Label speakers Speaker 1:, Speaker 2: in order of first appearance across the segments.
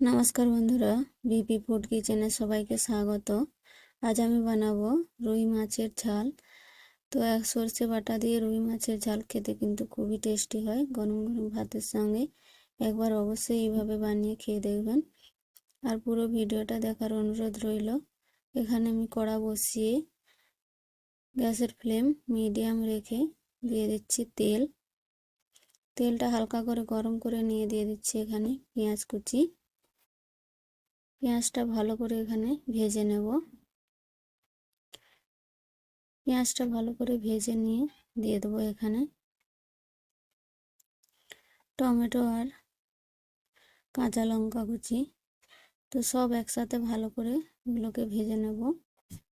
Speaker 1: নমস্কার বন্ধুরা, BP food কিচেনে সবাইকে স্বাগত। আজ আমি বানাবো রুই মাছের ঝাল। তো এক সর্ষে বাটা দিয়ে রুই মাছের ঝাল খেতে কিন্তু খুবই টেস্টি হয় গরম গরম ভাতের সঙ্গে। একবার অবশ্যই এইভাবে বানিয়ে খেয়ে দেখবেন। আর পুরো ভিডিওটা দেখার অনুরোধ রইল, এখানে আমি কড়া বসিয়ে গ্যাসের ফ্লেম মিডিয়াম রেখে দিয়ে দিচ্ছি তেল। তেলটা হালকা করে গরম করে নিয়ে দিয়ে দিচ্ছি এখানে পেঁয়াজ কুচি। পেঁয়াজটা ভালো করে এখানে ভেজে নেব। পেঁয়াজটা ভালো করে ভেজে নিয়ে দিয়ে দেবো এখানে। টমেটো আর কাঁচা লঙ্কা কুচি। তো সব একসাথে ভালো করে এগুলোকে ভেজে নেব।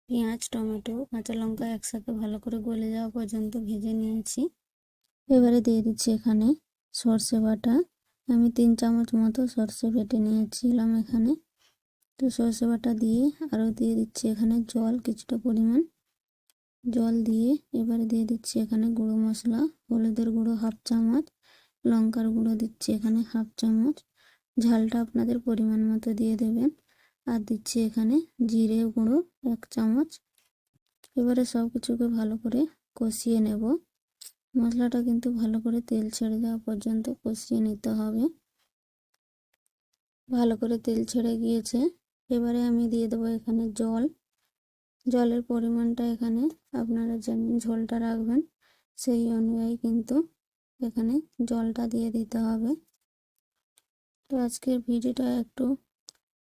Speaker 1: পেঁয়াজ, টমেটো, কাঁচা লঙ্কা একসাথে ভালো করে গলে যাওয়া পর্যন্ত ভেজে নিয়েছি। এবারে দিয়ে দিচ্ছি এখানে সর্ষে বাটা। আমি তিন চামচ মতো সর্ষে বেটে নিয়েছিলাম এখানে। তো সর্ষে বাটা দিয়ে আরও দিয়ে দিচ্ছি এখানে জল কিছুটা পরিমাণ। জল দিয়ে এবারে দিয়ে দিচ্ছি এখানে গুঁড়ো মশলা, হলুদের গুঁড়ো হাফ চামচ, লঙ্কার গুঁড়ো দিচ্ছি এখানে হাফ চামচ। ঝালটা আপনাদের পরিমাণ মতো দিয়ে দেবেন। আর দিচ্ছি এখানে জিরে গুঁড়ো এক চামচ। এবারে সব কিছুকে ভালো করে কষিয়ে নেব। মশলাটা কিন্তু ভালো করে তেল ছেড়ে দেওয়া পর্যন্ত কষিয়ে নিতে হবে। ভালো করে তেল ছেড়ে গিয়েছে। এবারে আমি দিয়ে দেবো এখানে জল। জলের পরিমাণটা এখানে আপনারা যেমন ঝোলটা রাখবেন, সেই অনুযায়ী কিন্তু এখানে জলটা দিয়ে দিতে হবে। তো আজকের ভিডিওটা একটু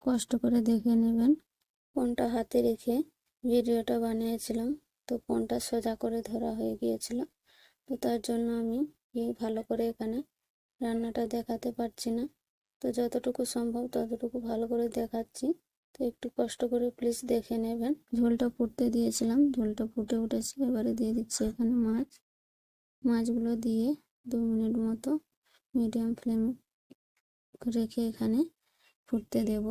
Speaker 1: কষ্ট করে দেখে নেবেন। ফোনটা হাতে রেখে ভিডিওটা বানিয়েছিলাম, তো ফোনটা সোজা করে ধরা হয়ে গিয়েছিল। তো তার জন্য আমি ভালো করে এখানে রান্নাটা দেখাতে পারছি না। তো যতটুকু সম্ভব ততটুকু ভালো করে দেখাচ্ছি। তো একটু কষ্ট করে প্লিজ দেখে নেবেন। ঝোলটা ফুটতে দিয়েছিলাম। ঝোলটা ফুটে উঠেছে। এবারে দিয়ে দিচ্ছি এখানে মাছ। মাছগুলো দিয়ে দু মিনিট মতো মিডিয়াম ফ্লেম রেখে এখানে ফুটতে দেব।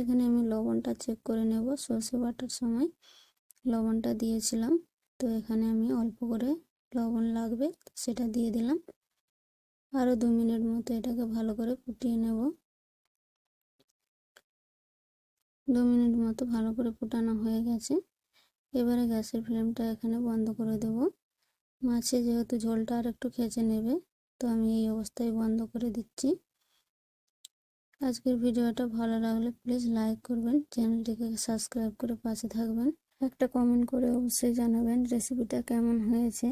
Speaker 1: এখানে আমি লবণটা চেক করে নেব। সর্ষে বাটার সময় লবণটা দিয়েছিলাম। তো এখানে আমি অল্প করে লবণ লাগবে, সেটা দিয়ে দিলাম। আরও দু মিনিট মতো এটাকে ভালো করে ফুটিয়ে নেব। দু মিনিট মতো ভালো করে ফুটানো হয়ে গেছে। এবারে গ্যাসের ফ্লেমটা এখানে বন্ধ করে দেব। মাছে যেহেতু ঝোলটা আর একটু খেঁচে নেবে, তো আমি এই অবস্থায় বন্ধ করে দিচ্ছি। আজকের ভিডিওটা ভালো লাগলে প্লিজ লাইক করবেন, চ্যানেলটিকে সাবস্ক্রাইব করে পাশে থাকবেন। একটা কমেন্ট করে অবশ্যই জানাবেন রেসিপিটা কেমন হয়েছে।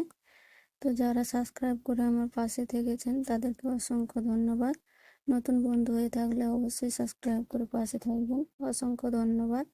Speaker 1: তো যারা সাবস্ক্রাইব করে আমার পাশে থেকেছেন, তাদেরকে অসংখ্য ধন্যবাদ। নতুন বন্ধু হয়ে থাকলে অবশ্যই সাবস্ক্রাইব করে পাশে থাকবেন। অসংখ্য ধন্যবাদ।